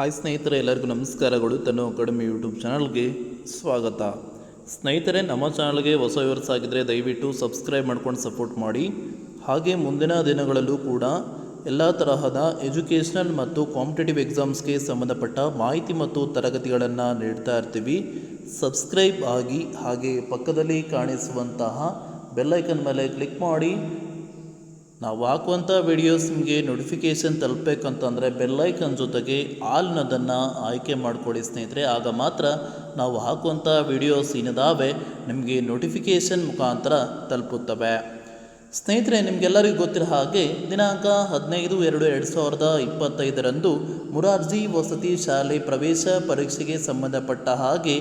Hi ಸ್ನೇಹಿತರೆ, ಎಲ್ಲರಿಗೂ ನಮಸ್ಕಾರಗಳು ತನು ಅಕಾಡೆಮಿ ಯೂಟ್ಯೂಬ್ ಚಾನಲ್ಗೆ ಸ್ವಾಗತ. ಸ್ನೇಹಿತರೆ, ನಮ್ಮ ಚಾನಲ್ಗೆ ಹೊಸ ವ್ಯೂವರ್ಸ್ ಆಗಿದ್ದರೆ ದಯವಿಟ್ಟು ಸಬ್ಸ್ಕ್ರೈಬ್ ಮಾಡ್ಕೊಂಡು ಸಪೋರ್ಟ್ ಮಾಡಿ. ಹಾಗೆ ಮುಂದಿನ ದಿನಗಳಲ್ಲೂ ಕೂಡ ಎಲ್ಲ ತರಹದ ಎಜುಕೇಷನಲ್ ಮತ್ತು ಕಾಂಪಿಟೇಟಿವ್ ಎಕ್ಸಾಮ್ಸ್ಗೆ ಸಂಬಂಧಪಟ್ಟ ಮಾಹಿತಿ ಮತ್ತು ತರಗತಿಗಳನ್ನು ನೀಡ್ತಾ ಇರ್ತೀವಿ. ಸಬ್ಸ್ಕ್ರೈಬ್ ಆಗಿ ಹಾಗೆ ಪಕ್ಕದಲ್ಲಿ ಕಾಣಿಸುವಂತಹ ಬೆಲ್ಲೈಕನ್ ಮೇಲೆ ಕ್ಲಿಕ್ ಮಾಡಿ. ನಾವು ಹಾಕುವಂಥ ವಿಡಿಯೋಸ್ ನಿಮಗೆ ನೋಟಿಫಿಕೇಷನ್ ತಲುಪಬೇಕಂತಂದರೆ ಬೆಲ್ಲೈಕನ್ ಜೊತೆಗೆ ಆಲ್ನದನ್ನು ಆಯ್ಕೆ ಮಾಡಿಕೊಡಿ ಸ್ನೇಹಿತರೆ. ಆಗ ಮಾತ್ರ ನಾವು ಹಾಕುವಂಥ ವಿಡಿಯೋಸ್ ಏನಿದಾವೆ ನಿಮಗೆ ನೋಟಿಫಿಕೇಷನ್ ಮುಖಾಂತರ ತಲುಪುತ್ತವೆ. ಸ್ನೇಹಿತರೆ, ನಿಮಗೆಲ್ಲರಿಗೂ ಗೊತ್ತಿರೋ ಹಾಗೆ ದಿನಾಂಕ ಹದಿನೈದು ಎರಡು ಎರಡು ಸಾವಿರದ ಇಪ್ಪತ್ತೈದರಂದು ಮುರಾರ್ಜಿ ವಸತಿ ಶಾಲೆ ಪ್ರವೇಶ ಪರೀಕ್ಷೆಗೆ ಸಂಬಂಧಪಟ್ಟ ಹಾಗೆ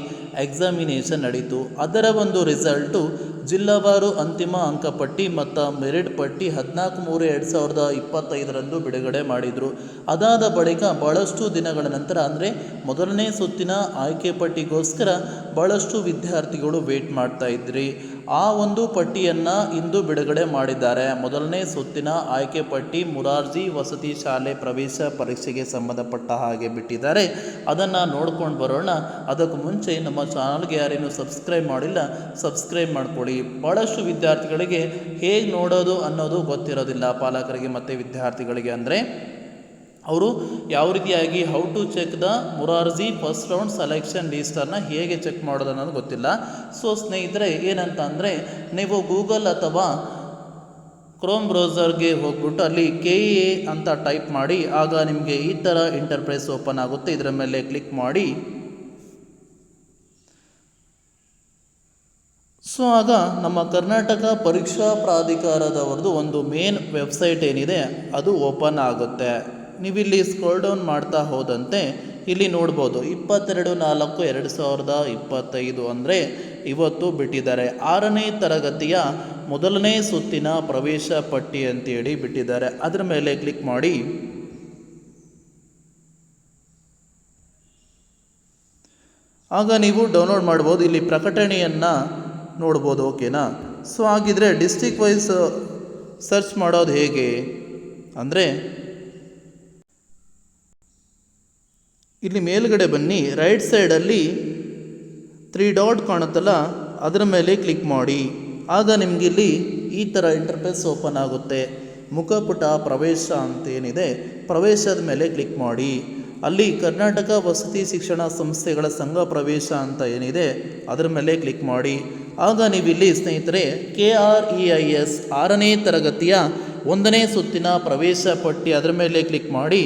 ಎಕ್ಸಾಮಿನೇಷನ್ ನಡೀತು. ಅದರ ಒಂದು ರಿಸಲ್ಟು ಜಿಲ್ಲಾವಾರು ಅಂತಿಮ ಅಂಕಪಟ್ಟಿ ಮತ್ತು ಮೆರಿಟ್ ಪಟ್ಟಿ ಹದಿನಾಲ್ಕು ಮೂರು ಎರಡು ಸಾವಿರದ ಇಪ್ಪತ್ತೈದರಂದು ಬಿಡುಗಡೆ ಮಾಡಿದರು. ಅದಾದ ಬಳಿಕ ಭಾಳಷ್ಟು ದಿನಗಳ ನಂತರ ಅಂದರೆ ಮೊದಲನೇ ಸುತ್ತಿನ ಆಯ್ಕೆ ಪಟ್ಟಿಗೋಸ್ಕರ ಭಾಳಷ್ಟು ವಿದ್ಯಾರ್ಥಿಗಳು ವೇಟ್ ಮಾಡ್ತಾ ಇದ್ರಿ. ಆ ಒಂದು ಪಟ್ಟಿಯನ್ನು ಇಂದು ಬಿಡುಗಡೆ ಮಾಡಿದ್ದಾರೆ. ಮೊದಲನೇ ಸುತ್ತಿನ ಆಯ್ಕೆ ಪಟ್ಟಿ ಮುರಾರ್ಜಿ ವಸತಿ ಶಾಲೆ ಪ್ರವೇಶ ಪರೀಕ್ಷೆಗೆ ಸಂಬಂಧಪಟ್ಟ ಹಾಗೆ ಬಿಟ್ಟಿದ್ದಾರೆ. ಅದನ್ನು ನೋಡ್ಕೊಂಡು ಬರೋಣ. ಅದಕ್ಕೂ ಮುಂಚೆ ನಮ್ಮ ಚಾನಲ್ಗೆ ಯಾರೇನು ಸಬ್ಸ್ಕ್ರೈಬ್ ಮಾಡಿಲ್ಲ, ಸಬ್ಸ್ಕ್ರೈಬ್ ಮಾಡ್ಕೊಳ್ಳಿ. ಭಾಳಷ್ಟು ವಿದ್ಯಾರ್ಥಿಗಳಿಗೆ ಹೇಗೆ ನೋಡೋದು ಅನ್ನೋದು ಗೊತ್ತಿರೋದಿಲ್ಲ. ಪಾಲಕರಿಗೆ ಮತ್ತು ವಿದ್ಯಾರ್ಥಿಗಳಿಗೆ ಅಂದರೆ ಅವರು ಯಾವ ರೀತಿಯಾಗಿ how to check the Murarji first round selection ಲೀಸ್ಟನ್ನು ಹೇಗೆ ಚೆಕ್ ಮಾಡೋದು ಅನ್ನೋದು ಗೊತ್ತಿಲ್ಲ. ಸೊ ಸ್ನೇಹಿತರೆ ಏನಂತ ಅಂದರೆ ನೀವು ಗೂಗಲ್ ಅಥವಾ ಕ್ರೋಮ್ ಬ್ರೌಸರ್ಗೆ ಹೋಗ್ಬಿಟ್ಟು ಅಲ್ಲಿ ಕೆ ಎ ಅಂತ ಟೈಪ್ ಮಾಡಿ, ಆಗ ನಿಮಗೆ ಈ ಥರ ಇಂಟರ್ಪ್ರೈಸ್ ಓಪನ್ ಆಗುತ್ತೆ. ಇದರ ಮೇಲೆ ಕ್ಲಿಕ್ ಮಾಡಿ. ಸೊ ಆಗ ನಮ್ಮ ಕರ್ನಾಟಕ ಪರೀಕ್ಷಾ ಪ್ರಾಧಿಕಾರದವ್ರದ್ದು ಒಂದು ಮೇನ್ ವೆಬ್ಸೈಟ್ ಏನಿದೆ, ಅದು ಓಪನ್ ಆಗುತ್ತೆ. ನೀವಿಲ್ಲಿ ಸ್ಕ್ರೋಲ್ ಡೌನ್ ಮಾಡ್ತಾ ಹೋದಂತೆ ಇಲ್ಲಿ ನೋಡ್ಬೋದು ಇಪ್ಪತ್ತೆರಡು ನಾಲ್ಕು ಎರಡು ಸಾವಿರದ ಇಪ್ಪತ್ತೈದು ಅಂದರೆ ಇವತ್ತು ಬಿಟ್ಟಿದ್ದಾರೆ. ಆರನೇ ತರಗತಿಯ ಮೊದಲನೇ ಸುತ್ತಿನ ಪ್ರವೇಶ ಪಟ್ಟಿ ಅಂತೇಳಿ ಬಿಟ್ಟಿದ್ದಾರೆ. ಅದರ ಮೇಲೆ ಕ್ಲಿಕ್ ಮಾಡಿ. ಆಗ ನೀವು ಡೌನ್ಲೋಡ್ ಮಾಡ್ಬೋದು. ಇಲ್ಲಿ ಪ್ರಕಟಣೆಯನ್ನು ನೋಡ್ಬೋದು ಓಕೆನಾ ಸೊ ಹಾಗಿದ್ರೆ ಡಿಸ್ಟಿಕ್ ವೈಸ್ ಸರ್ಚ್ ಮಾಡೋದು ಹೇಗೆ? ಅಂದರೆ ಇಲ್ಲಿ ಮೇಲುಗಡೆ ಬನ್ನಿ ರೈಟ್ ಸೈಡಲ್ಲಿ ತ್ರೀ ಡಾಟ್ ಕಾಣುತ್ತಲ್ಲ, ಅದರ ಮೇಲೆ ಕ್ಲಿಕ್ ಮಾಡಿ. ಆಗ ನಿಮಗಿಲ್ಲಿ ಈ ಥರ ಇಂಟರ್ಫೇಸ್ ಓಪನ್ ಆಗುತ್ತೆ. ಮುಖಪುಟ ಪ್ರವೇಶ ಅಂತೇನಿದೆ, ಪ್ರವೇಶದ ಮೇಲೆ ಕ್ಲಿಕ್ ಮಾಡಿ. ಅಲ್ಲಿ ಕರ್ನಾಟಕ ವಸತಿ ಶಿಕ್ಷಣ ಸಂಸ್ಥೆಗಳ ಸಂಘ ಪ್ರವೇಶ ಅಂತ ಏನಿದೆ, ಅದರ ಮೇಲೆ ಕ್ಲಿಕ್ ಮಾಡಿ. ಆಗ ನೀವಿಲ್ಲಿ ಸ್ನೇಹಿತರೆ K R E I S ಆರನೇ ತರಗತಿಯ ಒಂದನೇ ಸುತ್ತಿನ ಪ್ರವೇಶ ಪಟ್ಟಿ ಅದರ ಮೇಲೆ ಕ್ಲಿಕ್ ಮಾಡಿ,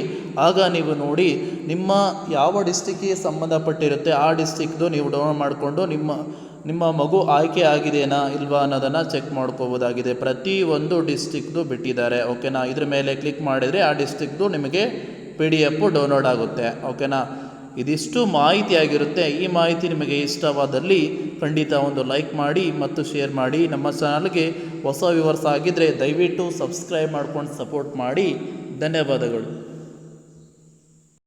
ಆಗ ನೀವು ನೋಡಿ ನಿಮ್ಮ ಯಾವ ಡಿಸ್ಟಿಕ್ಕಿಗೆ ಸಂಬಂಧಪಟ್ಟಿರುತ್ತೆ, ಆ ಡಿಸ್ಟಿಕ್ದು ನೀವು ಡೌನ್ಲೋಡ್ ಮಾಡಿಕೊಂಡು ನಿಮ್ಮ ನಿಮ್ಮ ಮಗು ಆಯ್ಕೆ ಆಗಿದೆಯಾ ಇಲ್ವಾ ಅನ್ನೋದನ್ನು ಚೆಕ್ ಮಾಡ್ಕೋಬೋದಾಗಿದೆ ಪ್ರತಿ ಒಂದು ಡಿಸ್ಟಿಕ್ದು ಬಿಟ್ಟಿದ್ದಾರೆ ಓಕೆನಾ ಇದ್ರ ಮೇಲೆ ಕ್ಲಿಕ್ ಮಾಡಿದರೆ ಆ ಡಿಸ್ಟಿಕ್ದು ನಿಮಗೆ ಪಿ ಡಿ ಎಫು ಡೌನ್ಲೋಡ್ ಆಗುತ್ತೆ ಓಕೆನಾ ಇದಿಷ್ಟು ಮಾಹಿತಿ ಆಗಿರುತ್ತೆ. ಈ ಮಾಹಿತಿ ನಿಮಗೆ ಇಷ್ಟವಾದಲ್ಲಿ ಖಂಡಿತ ಒಂದು ಲೈಕ್ ಮಾಡಿ ಮತ್ತು ಶೇರ್ ಮಾಡಿ. ನಮ್ಮ ಚಾನಲ್ಗೆ ಹೊಸ ವಿವರ್ಸ್ ಆಗಿದ್ದರೆ ದಯವಿಟ್ಟು ಸಬ್ಸ್ಕ್ರೈಬ್ ಮಾಡ್ಕೊಂಡು ಸಪೋರ್ಟ್ ಮಾಡಿ. ಧನ್ಯವಾದಗಳು.